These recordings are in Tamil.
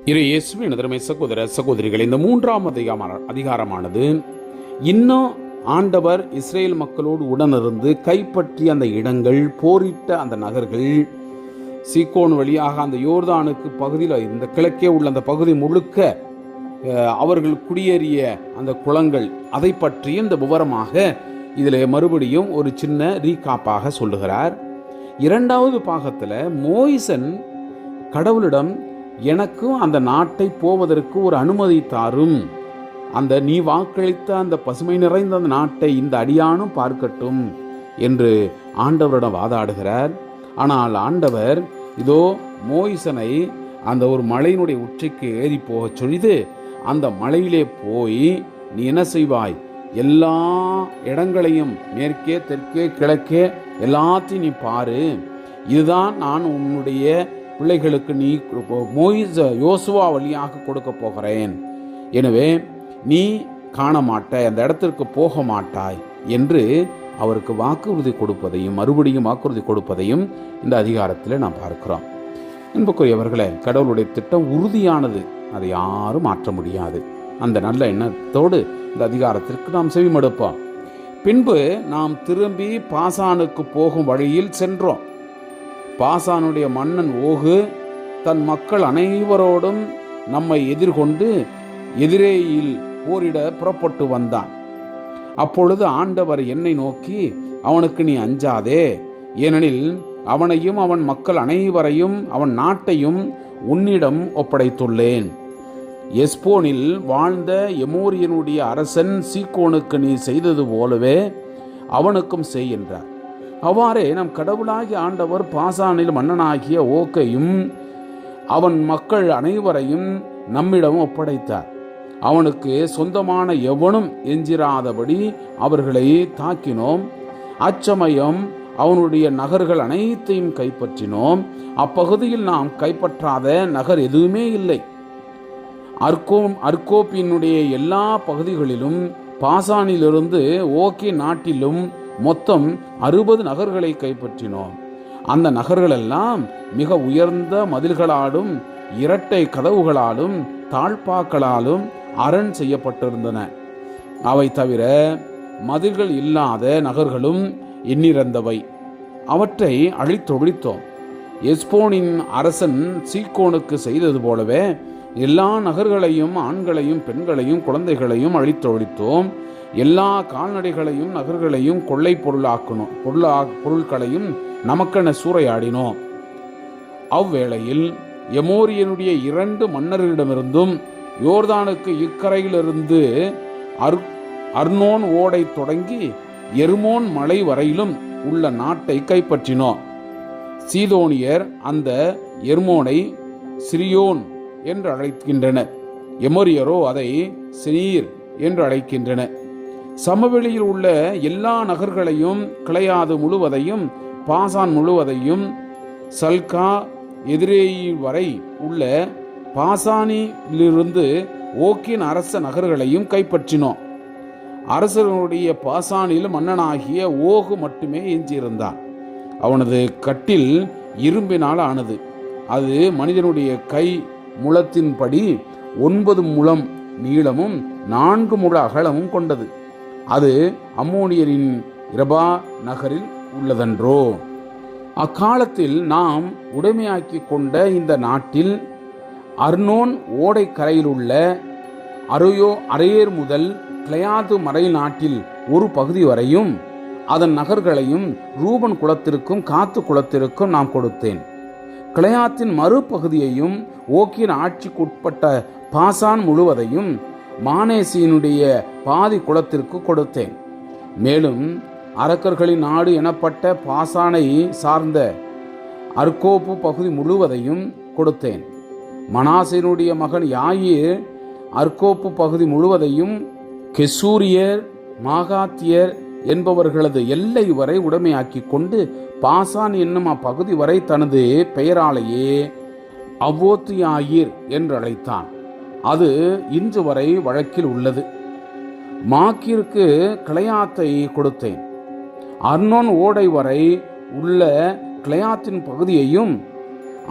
இரு இயேசுவின் திறமை சகோதர சகோதரிகள் இந்த மூன்றாம் அதிகார அதிகாரமானது இன்னும் ஆண்டவர் இஸ்ரேல் மக்களோடு உடனிருந்து கைப்பற்றிய அந்த இடங்கள் போரிட்ட அந்த நகர்கள் சீக்கோன் வழியாக அந்த யோர்தானுக்கு பகுதியில் இந்த கிழக்கே உள்ள அந்த பகுதி முழுக்க அவர்கள் குடியேறிய அந்த குளங்கள் அதை பற்றியும் இந்த விவரமாக இதில் மறுபடியும் ஒரு சின்ன ரீகாப்பாக சொல்லுகிறார். இரண்டாவது பாகத்தில் மோயிசன் கடவுளிடம் எனக்கும் அந்த நாட்டை போவதற்கு ஒரு அனுமதி தாரும். அந்த நீ வாக்களித்த அந்த பசுமை நிறைந்த அந்த நாட்டை இந்த அடியானும் பார்க்கட்டும் என்று ஆண்டவரிடம் வாதாடுகிறார். ஆனால் ஆண்டவர் இதோ மோயிசனை அந்த ஒரு மலையினுடைய உச்சிக்கு ஏறி போகச் சொல்லிது அந்த மலையிலே போய் நீ என்ன செய்வாய்? எல்லா இடங்களையும் மேற்கே தெற்கே கிழக்கே எல்லாத்தையும் நீ பாரு. இதுதான் நான் உன்னுடைய பிள்ளைகளுக்கு நீ மோயிச யோசுவா வழியாக கொடுக்க போகிறேன். எனவே நீ காண மாட்டாய் அந்த இடத்திற்கு போக மாட்டாய் என்று அவருக்கு வாக்குறுதி கொடுப்பதையும் மறுபடியும் வாக்குறுதி கொடுப்பதையும் இந்த அதிகாரத்தில் நாம் பார்க்கிறோம். அன்புக்குரியவர்களே கடவுளுடைய திட்டம் உறுதியானது. அதை யாரும் மாற்ற முடியாது. அந்த நல்ல எண்ணத்தோடு இந்த அதிகாரத்திற்கு நாம் செவிமடுப்போம். பின்பு நாம் திரும்பி பாசானுக்கு போகும் வழியில் சென்றோம். பாசானுடைய மன்னன் ஓகு தன் மக்கள் அனைவரோடும் நம்மை எதிர்கொண்டு எதிரேயில் போரிட புறப்பட்டு வந்தான். அப்பொழுது ஆண்டவர் என்னை நோக்கி அவனுக்கு நீ அஞ்சாதே. ஏனெனில் அவனையும் அவன் மக்கள் அனைவரையும் அவன் நாட்டையும் உன்னிடம் ஒப்படைத்துள்ளேன். எஸ்போனில் வாழ்ந்த எமோரியனுடைய அரசன் சீக்கோனுக்கு நீ செய்தது போலவே அவனுக்கும் செய் என்றார். அவ்வாறே நம் கடவுளாகிய ஆண்டவர் பாசானில் மன்னனாகிய ஓக்கையும் அவன் மக்கள் அனைவரையும் நம்மிடம் ஒப்படைத்தார். அவனுக்கு சொந்தமான எவனும் எஞ்சிராதபடி அவர்களை தாக்கினோம். அச்சமயம் அவனுடைய நகர்கள் அனைத்தையும் கைப்பற்றினோம். அப்பகுதியில் நாம் கைப்பற்றாத நகர் எதுவுமே இல்லை. அர்கோம் அர்கோப்பினுடைய எல்லா பகுதிகளிலும் பாசானிலிருந்து ஓகே நாட்டிலும் மொத்தம் அறுபது நகர்களை கைப்பற்றினோம். அந்த நகர்களெல்லாம் மிக உயர்ந்த மதில்களாலும் இரட்டை கதவுகளாலும் தாழ்பாக்களாலும் அரண் செய்யப்பட்டிருந்தன. அவை தவிர மதில்கள் இல்லாத நகர்களும் எண்ணிறந்தவை. அவற்றை அழித்தொழித்தோம். எஸ்போனின் அரசன் சீக்கோனுக்கு செய்தது போலவே எல்லா நகர்களையும் ஆண்களையும் பெண்களையும் குழந்தைகளையும் அழித்தொழித்தோம். எல்லா கால்நடைகளையும் நகர்களையும் கொள்ளை பொருளாக்கணும். பொருளா பொருட்களையும் நமக்கென சூறையாடினோம். அவ்வேளையில் எமோரியனுடைய இரண்டு மன்னர்களிடமிருந்தும் யோர்தானுக்கு இக்கரையிலிருந்து அர் அர்னோன் ஓடை தொடங்கி எர்மோன் மலை வரையிலும் உள்ள நாட்டை கைப்பற்றினோம். சீதோனியர் அந்த எர்மோனை சிரியோன் என்று அழைக்கின்றனர். எமோரியரோ அதை சினீர் என்று அழைக்கின்றனர். சமவெளியில் உள்ள எல்லா நகர்களையும் கிளையாது முழுவதையும் பாசான் முழுவதையும் சல்கா எதிரேயி வரை உள்ள பாசானிலிருந்து ஓக்கின் அரச நகர்களையும் கைப்பற்றினோம். அரசனுடைய பாசானில் மன்னனாகிய ஓகு மட்டுமே எஞ்சியிருந்தான் அவனது கட்டில் இரும்பினால் ஆனது. அது மனிதனுடைய கை முழத்தின்படி ஒன்பது முழம் நீளமும் நான்கு முழ அகலமும் கொண்டது. அது அம்மோனியரின் இரபா நகரில் உள்ளதன்றோ? அக்காலத்தில் நாம் உடைமையாக்கி கொண்ட இந்த நாட்டில் அர்னோன் ஓடைக்கரையில் உள்ள அரையோ அரையேர் முதல் கிளையாது மறை நாட்டில் ஒரு பகுதி வரையும் அதன் நகர்களையும் ரூபன் குலத்திற்கும் காத்து குலத்திற்கும் நாம் கொடுத்தேன். கிளையாத்தின் மறுபகுதியையும் ஓக்கின் ஆட்சிக்குட்பட்ட பாசான் முழுவதையும் மானேசியினுடைய பாதி குளத்திற்கு கொடுத்தேன். மேலும் அரக்கர்களின் நாடு எனப்பட்ட பாசானை சார்ந்த அர்கோப்பு பகுதி முழுவதையும் கொடுத்தேன். மனாசினுடைய மகன் யாயிர் அர்கோப்பு பகுதி முழுவதையும் கெசூரியர் மாகாத்தியர் என்பவர்களது எல்லை வரை உடைமையாக்கி கொண்டு பாசான் என்னும் அப்பகுதி வரை தனது பெயராலேயே அவ்வோத்தியாயிர் யாயிர் என்றழைத்தான். அது இன்று வரை வழக்கில் உள்ளது. மாக்கிற்கு கிளையாத்தை கொடுத்தேன். அர்னோன் ஓடை வரை உள்ள கிளையாத்தின் பகுதியையும்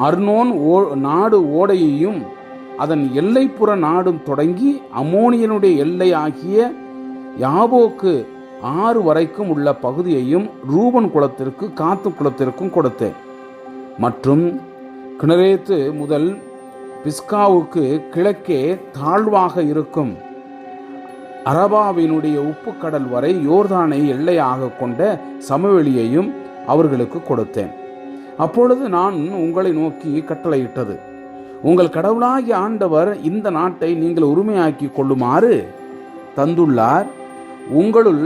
அர்னோன் ஓ நாடு ஓடையையும் அதன் எல்லைப்புற நாடும் தொடங்கி அமோனியனுடைய எல்லை ஆகிய யாபோக்கு ஆறு வரைக்கும் உள்ள பகுதியையும் ரூபன் குலத்திற்கு காத்து குலத்திற்கும் கொடுத்தேன். மற்றும் கிணரேத்து முதல் பிஸ்காவுக்கு கிழக்கே தாழ்வாக இருக்கும். அரபாவினுடைய உப்புக்கடல் வரை யோர்தானை எல்லையாக கொண்ட சமவெளியையும் அவர்களுக்கு கொடுத்தேன். அப்பொழுது நான் உங்களை நோக்கி கட்டளையிட்டது. உங்கள் கடவுளாகிய ஆண்டவர் இந்த நாட்டை நீங்கள் உரிமையாக்கி கொள்ளுமாறு தந்துள்ளார். உங்களுள்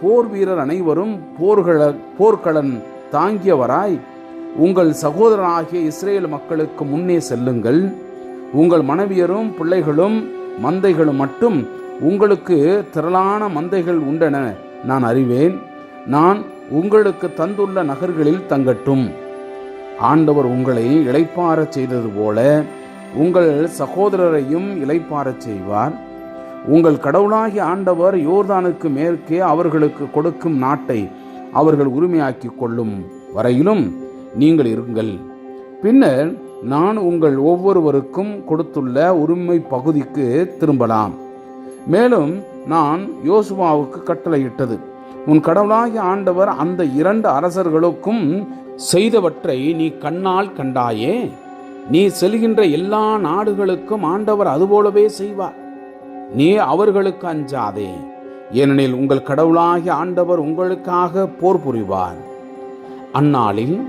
போர் வீரர் அனைவரும் போர்கள போர்க்களன் தாங்கியவராய் உங்கள் சகோதரனாகிய இஸ்ரேல் மக்களுக்கு முன்னே செல்லுங்கள். உங்கள் மனைவியரும் பிள்ளைகளும் மந்தைகளும் மட்டும் உங்களுக்கு திரளான மந்தைகள் உண்டென நான் அறிவேன். நான் உங்களுக்கு தந்துள்ள நகர்களில் தங்கட்டும். ஆண்டவர் உங்களை இழைப்பாரச் செய்தது போல உங்கள் சகோதரரையும் இழைப்பாரச் செய்வார். உங்கள் கடவுளாகிய ஆண்டவர் யோர்தானுக்கு மேற்கே அவர்களுக்கு கொடுக்கும் நாட்டை அவர்கள் உரிமையாக்கி கொள்ளும் வரையிலும் நீங்கள் இருங்கள். பின்னர் நான் உங்கள் ஒவ்வொருவருக்கும் கொடுத்துள்ள உரிமை பகுதிக்கு திரும்பலாம். மேலும் நான் யோசுவாவுக்கு கட்டளையிட்டது. உன் கடவுளாகிய ஆண்டவர் அந்த இரண்டு அரசர்களுக்கும் செய்தவற்றை நீ கண்ணால் கண்டாயே. நீ செல்கின்ற எல்லா நாடுகளுக்கும் ஆண்டவர் அதுபோலவே செய்வார். நீ அவர்களுக்கு அஞ்சாதே. ஏனெனில் உங்கள் கடவுளாகிய ஆண்டவர் உங்களுக்காக போர் புரிவார். அந்நாளில்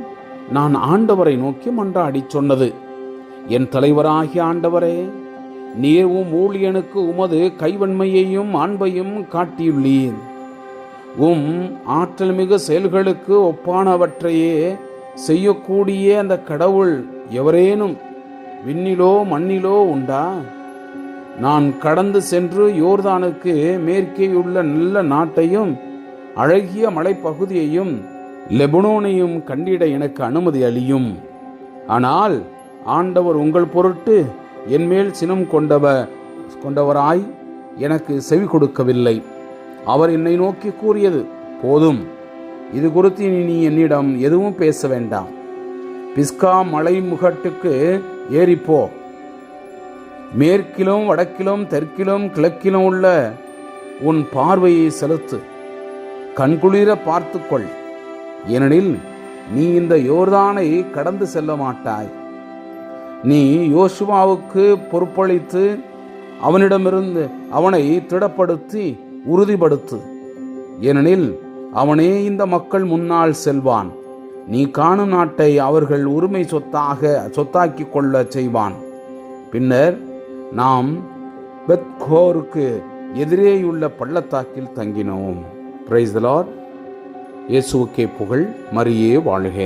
நான் ஆண்டவரை நோக்கி மன்றாடி சொன்னது. என் தலைவராகிய ஆண்டவரே நீர் உம் ஊழியனுக்கு உமது கைவன்மையையும் அன்பையும் காட்டியுள்ளீர். உம் ஆற்றல் மிகு செயல்களுக்கு ஒப்பானவற்றையே செய்யக்கூடிய அந்த கடவுள் எவரேனும் விண்ணிலோ மண்ணிலோ உண்டா? நான் கடந்து சென்று யோர்தானுக்கு மேற்கேயுள்ள நல்ல நாட்டையும் அழகிய மலைப்பகுதியையும் லெபனோனையும் கண்டிட எனக்கு அனுமதி அளியும். ஆனால் ஆண்டவர் உங்கள் பொருட்டு என்மேல் சினம் கொண்டவ கொண்டவராய் எனக்கு செவி கொடுக்கவில்லை. அவர் என்னை நோக்கி கூறியது போதும். இது குறித்து நீ என்னிடம் எதுவும் பேச வேண்டாம். பிஸ்கா மலை முகட்டுக்கு ஏறிப்போ. மேற்கிலும் வடக்கிலும் தெற்கிலும் கிழக்கிலும் உள்ள உன் பார்வையை செலுத்து. கண்குளிர பார்த்துக்கொள். ஏனெனில் நீ இந்த யோர்தானை கடந்து செல்ல மாட்டாய். நீ யோசுவாவுக்கு பொறுப்பளித்து அவனிடமிருந்து அவனை திடப்படுத்தி உறுதிப்படுத்து. ஏனெனில் அவனே இந்த மக்கள் முன்னால் செல்வான். நீ காணும் நாட்டை அவர்கள் உரிமை சொத்தாக சொத்தாக்கி கொள்ள செய்வான். பின்னர் நாம் பெத்கோருக்கு எதிரேயுள்ள பள்ளத்தாக்கில் தங்கினோம். பிரைஸ் லார்ட் இயேசுவுக்கே புகழ் மரியே வாழ்க.